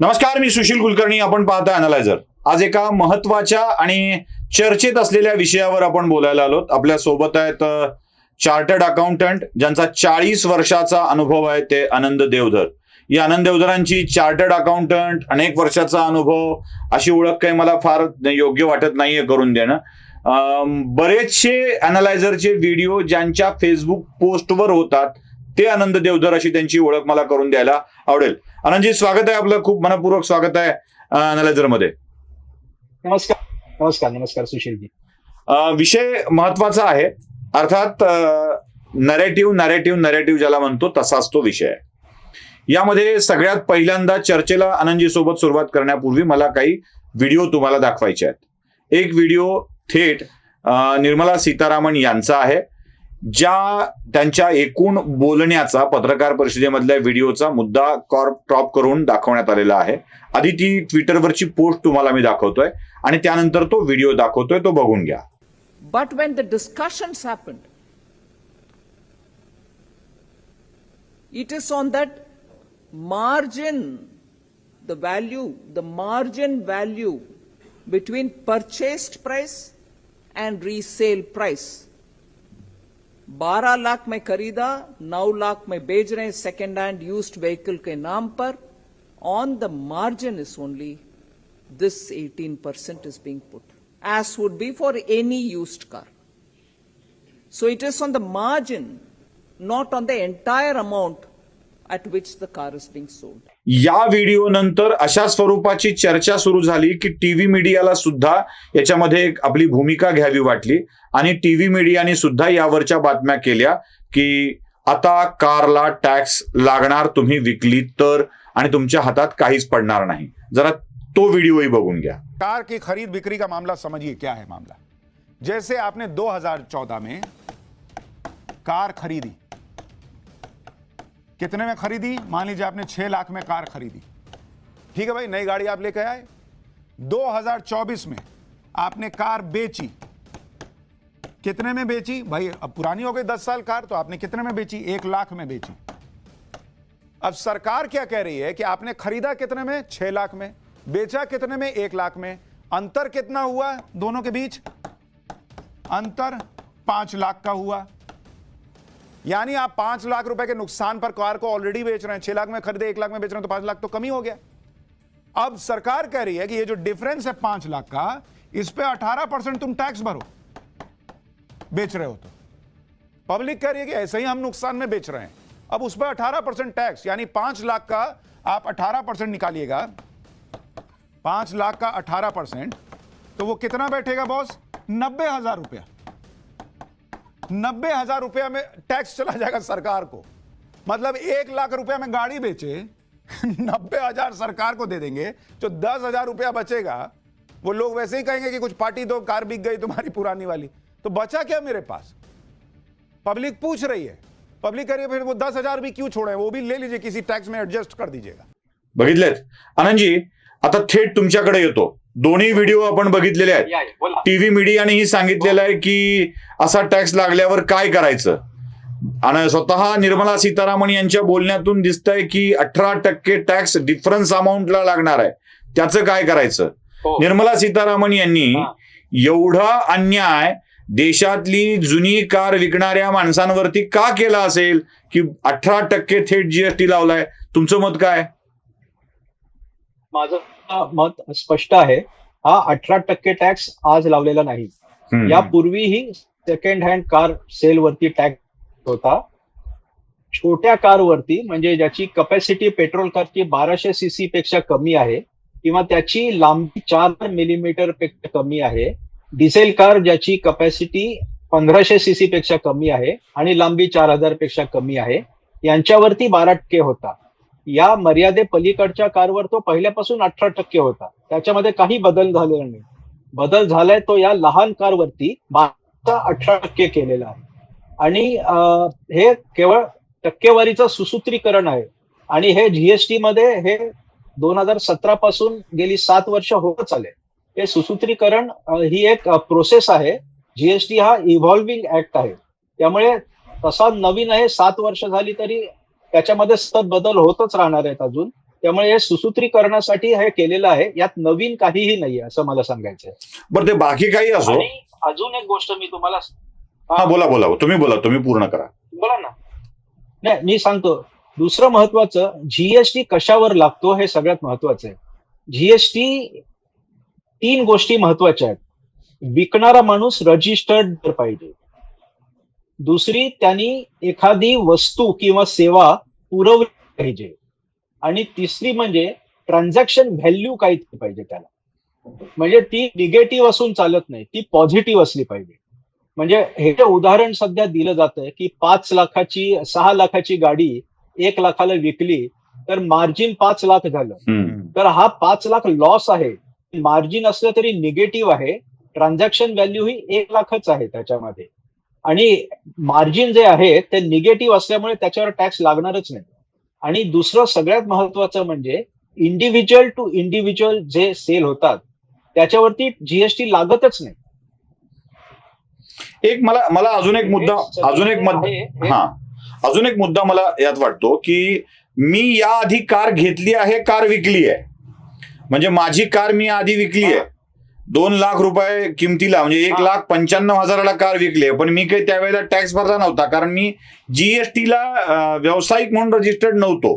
नमस्कार मी सुशील कुलकर्णी. आपण पाहता अनालायझर आज एका महत्त्वाच्या आणि चर्चेत असलेल्या विषयावर आपण बोलायला आलोत. आपल्यासोबत आहेत चार्टर्ड अकाउंटंट ज्यांचा चाळीस वर्षाचा अनुभव आहे ते आनंद देवधर. या आनंद देवधरांची चार्टर्ड अकाउंटंट अनेक वर्षाचा अनुभव अशी ओळख काही मला फार योग्य वाटत नाहीये करून देणं. बरेचसे अनालायझरचे व्हिडिओ ज्यांच्या फेसबुक पोस्टवर होतात ते आनंद देवधर अशी त्यांची ओळख मला करून द्यायला आवडेल. आनंदजी स्वागत आहे आपलं. खूप मनपूर्वक स्वागत आहे अनालायझरमध्ये नमस्कार. नमस्कार. नमस्कार सुशीलजी. विषय महत्त्वाचा आहे. अर्थात नरेटिव्ह नरेटिव्ह नरेटिव्ह ज्याला म्हणतो तसाच तो विषय आहे. यामध्ये सगळ्यात पहिल्यांदा चर्चेला आनंदजी सोबत सुरुवात करण्यापूर्वी मला काही व्हिडिओ तुम्हाला दाखवायचे आहेत. एक व्हिडिओ थेट निर्मला सीतारामन यांचा आहे. ज्या त्यांच्या एकूण बोलण्याचा पत्रकार परिषदेमधल्या व्हिडिओचा मुद्दा कॉर्प टॉप करून दाखवण्यात आलेला आहे. आधी ती ट्विटरवरची पोस्ट तुम्हाला मी दाखवतोय आणि त्यानंतर तो व्हिडिओ दाखवतोय तो बघून घ्या. But when the discussion happened it is on that margin the value the margin value between purchased price and resale price 12 lakh में खरीदा 9 लाख में बेच रहे हैं सेकेंड हैंड यूज्ड व्हीकल के नाम पर on the margin is only this 18% is being put, as would be for any used car. So it is on the margin, not on the entire amount at which the car is being sold. या video नंतर अशा स्वरूपाची चर्चा सुरू झाली की TV मीडियाला सुद्धा याच्यामध्ये एक आपली भूमिका घ्यावी वाटली. आणि टीव्ही मीडियाने सुद्धा यावरच्या बातम्या केल्या की आता कारला टॅक्स लागणार तुम्ही विकली तर आणि तुमच्या हातात काहीच पडणार नाही. जरा तो व्हिडिओही बघून घ्या. कार की खरीद बिक्री का मामला समझिए क्या है मामला? जैसे आपने 2014 में कार खरीदी कितने में खरीदी? मान लीजिए आपने 6 लाख में कार खरीदी। ठीक है भाई, नई गाड़ी आप लेकर आए। 2024 में आपने कार बेची। कितने में बेची? भाई, अब पुरानी हो गई 10 साल कार तो आपने कितने में बेची? एक लाख में बेची। अब सरकार क्या कह रही है कि आपने खरीदा कितने में? छह लाख में। बेचा कितने में? एक लाख में। अंतर कितना हुआ दोनों के बीच? अंतर पाँच लाख का हुआ। यानी आप पाँच लाख रुपए के नुकसान पर कार को ऑलरेडी बेच रहे हैं। छह लाख में खरीदे, एक लाख में बेच रहे हैं तो पाँच लाख तो कमी हो गया। अब सरकार कह रही है कि ये जो डिफरेंस है पाँच लाख का, इस पे अठारह परसेंट तुम टैक्स भरो। बेच रहे हो तो। पब्लिक कह रही है कि ऐसे ही हम नुकसान में बेच रहे हैं। अब उस पर 18 परसेंट टैक्स यानी पाँच लाख का आप 18 परसेंट निकालिएगा। पाँच लाख का 18 परसेंट तो वो कितना बैठेगा बॉस नब्बे हज़ार रुपया। नब्बे हजार रुपया में टैक्स चला जाएगा सरकार को। मतलब एक लाख रुपया में गाड़ी बेचे नब्बे हजार सरकार को दे देंगे जो दस हजार रुपया बचेगा वो लोग वैसे ही कहेंगे कि कुछ पार्टी दो कार बिक गई तुम्हारी पुरानी वाली। तो बचा क्या मेरे पास? पब्लिक पूछ रही है। पब्लिक कह रही है फिर वो दस हजार भी क्यों छोड़े वो भी ले लीजिए किसी टैक्स में एडजस्ट कर दीजिएगा। बघितलेत आनंदजी आता थेट तुमच्याकडे येतो. दोन्ही व्हिडिओ आपण बघितलेले आहेत. टीव्ही मीडियानेही सांगितलेलं आहे की असा टॅक्स लागल्यावर काय करायचं? आणि स्वतः निर्मला सीतारामन यांच्या बोलण्यातून दिसतंय की अठरा टक्के टॅक्स डिफरन्स अमाऊंटला लागणार आहे. त्याचं काय करायचं? हो. निर्मला सीतारामन यांनी. एवढा अन्याय देशातली जुनी कार विकणाऱ्या माणसांवरती का केला असेल? की अठरा टक्के थेट जीएसटी लावलाय? तुमचं मत काय? माझं मत स्पष्ट आहे. हा अठरा टक्के टॅक्स आज लावलेला नाही. यापूर्वीही सेकंड हँड कार सेल वरती टॅक्स होता. छोट्या कारवरती म्हणजे ज्याची कपॅसिटी पेट्रोल कारची बाराशे सीसी पेक्षा कमी आहे किंवा त्याची लांबी चार मिलीमीटरपेक्षा कमी आहे डिझेल कार ज्याची कपॅसिटी पंधराशे सीसी पेक्षा कमी आहे आणि लांबी चार हजारपेक्षा कमी आहे यांच्यावरती बारा टक्के होता. या मर्यादे पलीकडच्या कारवर तो पहिल्यापासून अठरा टक्के होता. त्याच्यामध्ये काही बदल झालेला नाही. बदल झालाय तो या लहान कारवरती बारा अठरा टक्के केलेला आहे. आणि हे केवळ टक्केवारीचं सुसूत्रीकरण आहे. आणि हे जीएसटी मध्ये हे दोन हजार सतरा पासून गेली सात वर्ष होत आले हे सुसूत्रीकरण ही एक प्रोसेस आहे. जीएसटी हा इव्हॉल्विंग ऍक्ट आहे. त्यामुळे तसा नवीन आहे सात वर्ष झाली तरी त्याच्यामध्ये सतत बदल होतच राहणार आहेत अजून. त्यामुळे हे सुसूत्रीकरणासाठी हे केलेलं आहे. यात नवीन काहीही नाहीये असं मला सांगायचं आहे. बरं ते बाकी काही असो. अजून एक गोष्ट मी तुम्हाला हा. बोला बोला. तुम्ही बोला तुम्ही पूर्ण करा. बोला ना. नाही मी सांगतो. दुसरं महत्वाचं जीएसटी कशावर लागतो हे सगळ्यात महत्वाचं आहे. जीएसटी तीन गोष्टी महत्त्वाच्या आहेत. विकणारा माणूस रजिस्टर्ड पाहिजे. दुसरी त्यांनी एखादी वस्तू किंवा सेवा पुरवली पाहिजे. आणि तिसरी म्हणजे ट्रान्झॅक्शन व्हॅल्यू काही पाहिजे त्याला. म्हणजे ती निगेटिव्ह असून चालत नाही ती पॉझिटिव्ह असली पाहिजे. म्हणजे हे जे उदाहरण सध्या दिलं जातंय की पाच लाखाची सहा लाखाची गाडी एक लाखाला विकली तर मार्जिन पाच लाख झालं. तर हा पाच लाख लॉस आहे. मार्जिन असलं तरी निगेटिव्ह आहे. ट्रान्झॅक्शन व्हॅल्यू ही एक लाखच आहे त्याच्यामध्ये. आणि मार्जिन जे आहे ते निगेटिव्ह असल्यामुळे त्याच्यावर टॅक्स लागणारच नाही. आणि दुसरं सगळ्यात महत्वाचं म्हणजे इंडिव्हिज्युअल टू इंडिव्हिज्युअल जे सेल होतात त्याच्यावरती जीएसटी लागतच नाही. एक मला मला अजून एक मुद्दा अजून एक मुद्दा हे- हा. अजून एक मुद्दा मला यात वाटतो की मी या आधी कार घेतली आहे कार विकली आहे. म्हणजे माझी कार मी आधी विकली आहे. दोन लाख रुपये किमतीला म्हणजे एक. लाख पंच्याण्णव हजाराला कार विकली पण मी काही त्यावेळेला टॅक्स भरला नव्हता कारण मी जीएसटीला व्यावसायिक म्हणून रजिस्टर्ड नव्हतो.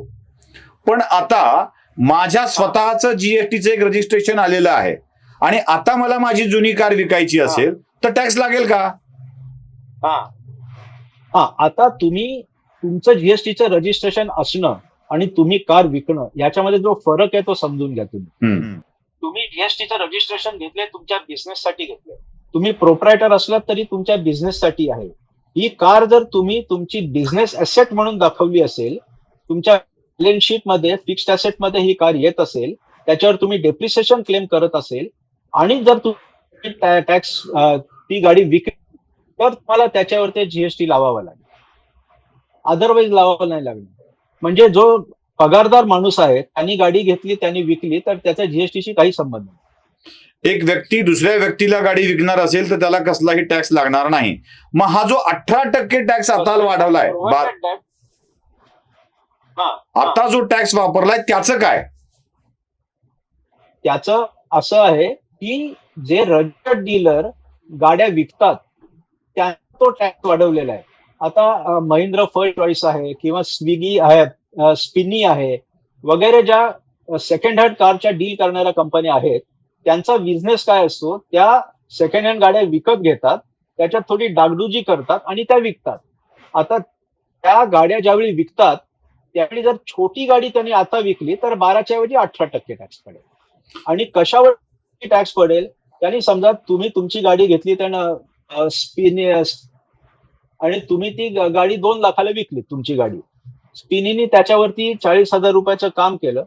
पण आता माझ्या स्वतःचं जीएसटीचं एक रजिस्ट्रेशन आलेलं आहे. आणि आता मला माझी जुनी कार विकायची असेल तर टॅक्स लागेल का? हा. हा आता तुम्ही तुमचं जीएसटीचं रजिस्ट्रेशन असणं आणि तुम्ही कार विकणं याच्यामध्ये जो फरक आहे तो समजून घ्या तुम्ही. तुम्ही जीएसटीचं रजिस्ट्रेशन घेतले तुमच्या बिझनेससाठी घेतले तुम्ही प्रोपरायटर असलात तरी तुमच्या बिझनेससाठी आहे. ही कार जर तुम्ही तुमची बिझनेस असेट म्हणून दाखवली असेल तुमच्या बॅलन्स शीटमध्ये फिक्स्ड असेटमध्ये ही कार येत असेल त्याच्यावर तुम्ही डेप्रिसिएशन क्लेम करत असेल आणि जर तुम्ही टॅक्स ती गाडी विकली तर तुम्हाला त्याच्यावर ते जीएसटी लावावं लागेल. अदरवाईज लावावं नाही लागणार. म्हणजे जो पगारदार माणूस आहे त्यांनी गाडी घेतली त्यांनी विकली तर त्याचा जीएसटीशी काही संबंध नाही. एक व्यक्ती दुसऱ्या व्यक्तीला गाडी विकणार असेल तर त्याला कसलाही टॅक्स लागणार नाही. मग हा जो अठरा टक्के टॅक्स आता वाढवलाय. आता जो टॅक्स वापरलाय त्याचं काय? त्याचं असं आहे की जे रजिस्टर्ड डीलर गाड्या विकतात त्या तो टॅक्स वाढवलेला आहे. आता महिंद्रा फर्स्ट चॉईस आहे किंवा स्विगी आहे अं, स्पिनी आहे. वगैरे ज्या सेकंड हँड कारच्या डील करणाऱ्या कंपन्या आहेत त्यांचा बिझनेस काय असतो त्या सेकंड हँड गाड्या विकत घेतात त्याच्यात थोडी डागडुजी करतात आणि त्या विकतात. आता त्या गाड्या ज्यावेळी विकतात त्यावेळी जर छोटी गाडी त्यांनी आता विकली तर बाराच्या ऐवजी अठरा टक्के टॅक्स पडेल. आणि कशावर टॅक्स पडेल त्यांनी समजा तुम्ही तुमची गाडी घेतली त्यानं स्पिन आणि तुम्ही ती गाडी दोन लाखाला विकली तुमची गाडी. स्पिनीने त्याच्यावरती चाळीस हजार रुपयाचं काम केलं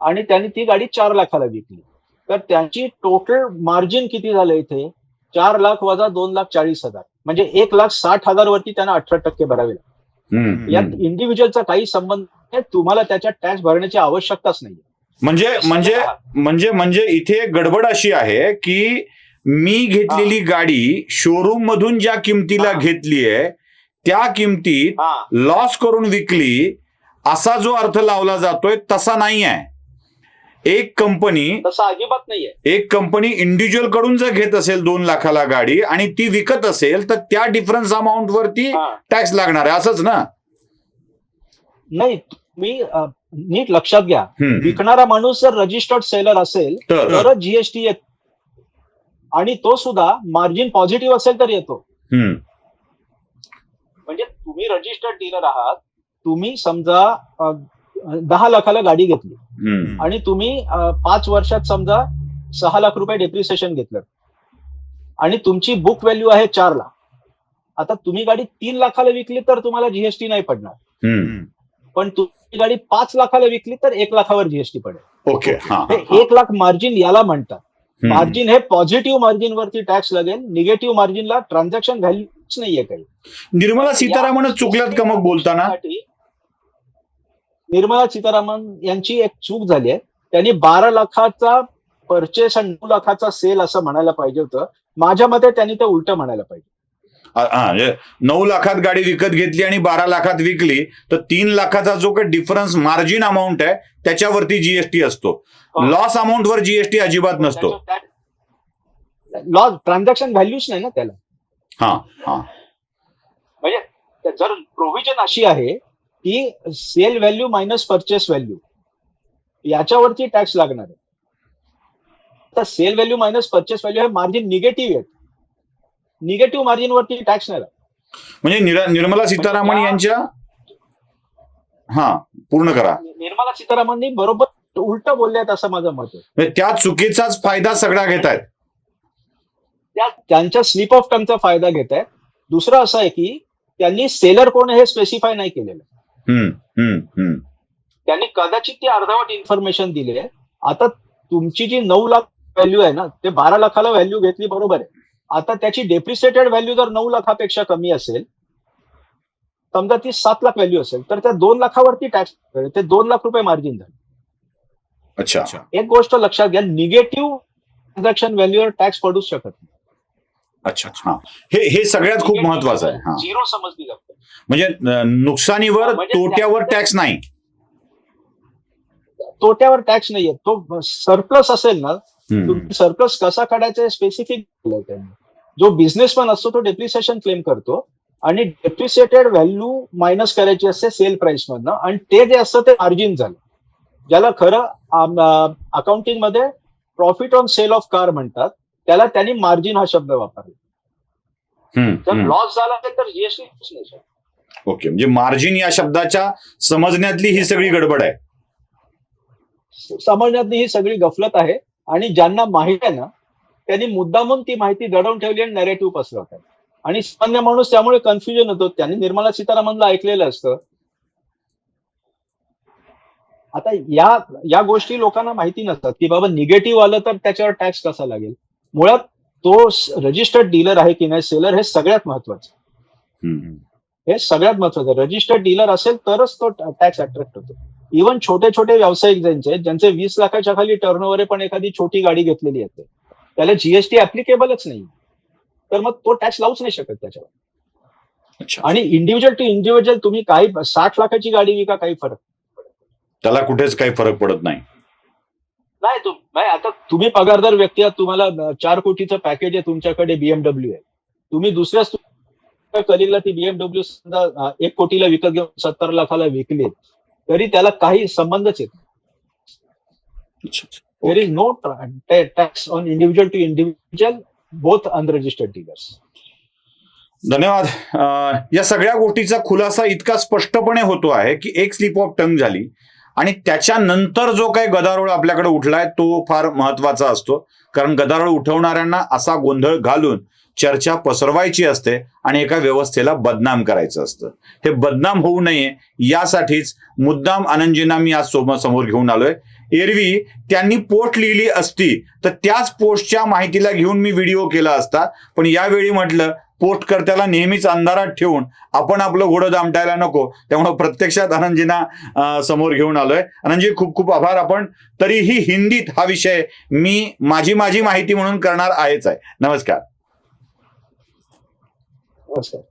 आणि त्यांनी ती गाडी चार लाखाला विकली. तर त्यांची टोटल मार्जिन किती झालं इथे? चार लाख वजा दोन लाख चाळीस हजार. म्हणजे एक लाख साठ हजार वरती त्यांना अठरा टक्के भरावे लागले. हम्म, यात. इंडिव्हिज्युअलचा काही संबंध नाही तुम्हाला त्याच्यात टॅक्स भरण्याची आवश्यकताच नाही म्हणजे म्हणजे म्हणजे म्हणजे इथे गडबड अशी आहे की मी घेतलेली गाडी शोरूम मधून ज्या किमतीला. घेतली आहे त्या किमतीत लॉस करून विकली असा जो अर्थ लावला जातोय तसा नाही आहे एक कंपनी तसं अजिबात नाहीये. एक कंपनी इंडिव्हिज्युअलकडून जर घेत असेल दोन लाखाला गाडी आणि ती विकत असेल तर त्या डिफरन्स अमाऊंट वरती. टॅक्स लागणार आहे. असंच ना? नाही अं, नीट लक्षात घ्या. विकणारा माणूस जर रजिस्टर्ड सेलर असेल तर. जीएसटी येत. आणि तो सुद्धा मार्जिन पॉझिटिव्ह असेल तर येतो. म्हणजे तुम्ही रजिस्टर्ड डीलर आहात तुम्ही समजा दहा लाखाला गाडी घेतली. आणि तुम्ही पाच वर्षात समजा सहा लाख रुपये डेप्रिसिएशन घेतलं. आणि तुमची बुक व्हॅल्यू आहे चार लाख. आता तुम्ही गाडी तीन लाखाला विकली तर तुम्हाला जीएसटी नाही पडणार. पण तुम्ही गाडी पाच लाखाला विकली तर एक लाखावर जीएसटी पडेल. ओके. एक लाख मार्जिन याला म्हणतात. मार्जिन हे पॉझिटिव्ह मार्जिन वरती टॅक्स लागेल. निगेटिव्ह मार्जिनला ट्रान्झॅक्शन व्हॅल्यूच नाहीये काही। निर्मला सीतारामन चुकल्यात का मग बोलताना? निर्मला सीतारामन यांची एक चूक झाली आहे. त्यांनी बारा लाखाचा परचेस आणि नऊ लाखाचा सेल असं म्हणायला पाहिजे होतं. माझ्या मते त्यांनी ते उलट म्हणायला पाहिजे. म्हणजे नऊ लाखात गाडी विकत घेतली आणि बारा लाखात विकली तर तीन लाखाचा जो काही डिफरन्स मार्जिन अमाऊंट आहे त्याच्यावरती जीएसटी असतो. लॉस अमाऊंट वर जीएसटी अजिबात नसतो. लॉस ट्रान्झॅक्शन व्हॅल्यूच नाही ना त्याला. हा हा. म्हणजे जर प्रोव्हिजन अशी आहे की sale value minus purchase value याच्यावरती टॅक्स लागणार आहे. तर sale value minus purchase value हे मार्जिन निगेटिव्ह आहे निगेटिव्ह मार्जिन वरती टॅक्स नाही. म्हणजे निर- निर्मला सीतारामन म्हणजे यांच्या हा पूर्ण करा. निर्मला सीतारामननी बरोबर उलट बोलले आहेत असं माझं मत आहे. म्हणजे त्या चुकीचाच फायदा सगळा घेत आहेत त्या त्यांच्या स्लिप ऑफ टंगचा फायदा घेत आहेत. दुसरं असं आहे की त्यांनी सेलर कोण हे स्पेसिफाय नाही केलेलं. त्यांनी कदाचित ती अर्धवट इन्फॉर्मेशन दिली आहे. आता तुमची जी नऊ लाख व्हॅल्यू आहे ना ते बारा लाखाला व्हॅल्यू घेतली बरोबर आहे. आता त्याची डेप्रिसिएटेड व्हॅल्यू जर नऊ लाखापेक्षा कमी असेल समजा ती सात लाख व्हॅल्यू असेल तर त्या दोन लाखावरती टॅक्स ते दोन लाख रुपये मार्जिन झाले. अच्छा. एक गोष्ट लक्षात घ्या निगेटिव्ह ट्रान्झॅक्शन व्हॅल्यूवर टॅक्स पडूच शकत नाही. अच्छा हा हे हे सगळ्यात खूप महत्वाचं आहे. हा. झिरो समजली जाते. म्हणजे नुकसानीवर म्हणजे तोट्यावर टॅक्स नाही. तोट्यावर टॅक्स नाहीये. तो सरप्लस असेल ना हम्म. सरप्लस कसा काढायचा स्पेसिफिक त्यांनी जो बिझनेसमॅन असतो तो डेप्रिसिएशन क्लेम करतो आणि डेप्रिसिएटेड व्हॅल्यू मायनस करायची असते सेल प्राइस मधनं आणि ते जे असतं ते मार्जिन झालं. ज्याला खरं अकाउंटिंगमध्ये profit on sale of car म्हणतात. त्याला त्यांनी मार्जिन हा शब्द वापरला. हम्म. लॉस झाला तर जीएसटी. ओके म्हणजे मार्जिन या शब्दाच्या समजण्यातली ही सगळी गडबड आहे. समजण्यातली ही सगळी गफलत आहे आणि ज्यांना माहीत आहे ना त्यांनी मुद्दामून ती माहिती दडवून ठेवली आणि नॅरेटिव्ह पसरवतात आणि सामान्य माणूस त्यामुळे कन्फ्युजन होतो. त्यांनी निर्मला सीतारामनला ऐकलेलं असतं. आता या या गोष्टी लोकांना माहिती नसतात की बाबा निगेटिव्ह आलं तर त्याच्यावर टॅक्स कसा लागेल? मुळात तो रजिस्टर्ड डीलर आहे की नाही सेलर हे सगळ्यात महत्वाचं. हे सगळ्यात महत्वाचं. रजिस्टर्ड डीलर असेल तरच तो टॅक्स अट्रॅक्ट होतो. इव्हन छोटे छोटे व्यावसायिक ज्यांचे ज्यांचे वीस लाखाच्या खाली टर्नओव्हर आहे पण एखादी छोटी गाडी घेतलेली असते त्याला जीएसटी ऍप्लिकेबलच नाही. तर मग तो टॅक्स लावूच नाही शकत त्याच्यावर. अच्छा. आणि इंडिव्हिज्युअल टू इंडिव्हिज्युअल तुम्ही काही साठ लाखाची गाडी विका काही फरक. त्याला कुठेच काही फरक पडत नाही. नाही तुम नाही आता तुम्ही पगारदार व्यक्ती आहात तुम्हाला चार कोटीचं पॅकेज आहे तुमच्याकडे बीएमडब्ल्यू आहे. तुम्ही दुसऱ्याच कलिगला ती बीएमडब्ल्यू समजा एक कोटीला विकत घेऊन सत्तर लाखाला विकली तरी त्याला काही संबंधच येत there is no tax on individual to individual both unregistered dealers धन्यवाद. या सगळ्या गोष्टीचा खुलासा इतका स्पष्टपणे होतो आहे की एक स्लिप ऑफ टंग झाली. आणि त्याच्यानंतर जो काही गदारोळ आपल्याकडे उठलाय तो फार महत्त्वाचा असतो. कारण गदारोळ उठवणाऱ्यांना असा गोंधळ घालून चर्चा पसरवायची असते आणि एका व्यवस्थेला बदनाम करायचं असतं. हे बदनाम होऊ नये यासाठीच मुद्दाम आनंदजींना मी आज समोर घेऊन आलोय. एरवी त्यांनी पोस्ट लिहिली असती तर त्याच पोस्टच्या माहितीला घेऊन मी व्हिडिओ केला असता. पण यावेळी म्हटलं पोस्टकर्त्याला नेहमीच अंधारात ठेवून आपण आपलं घोडं दामटायला नको. त्यामुळे प्रत्यक्षात आनंदजींना समोर घेऊन आलोय. आनंदजी खूप खूप आभार आपण. तरीही हिंदीत हा विषय मी माझी माझी माहिती म्हणून करणार आहेच आहे. नमस्कार. नमस्कार.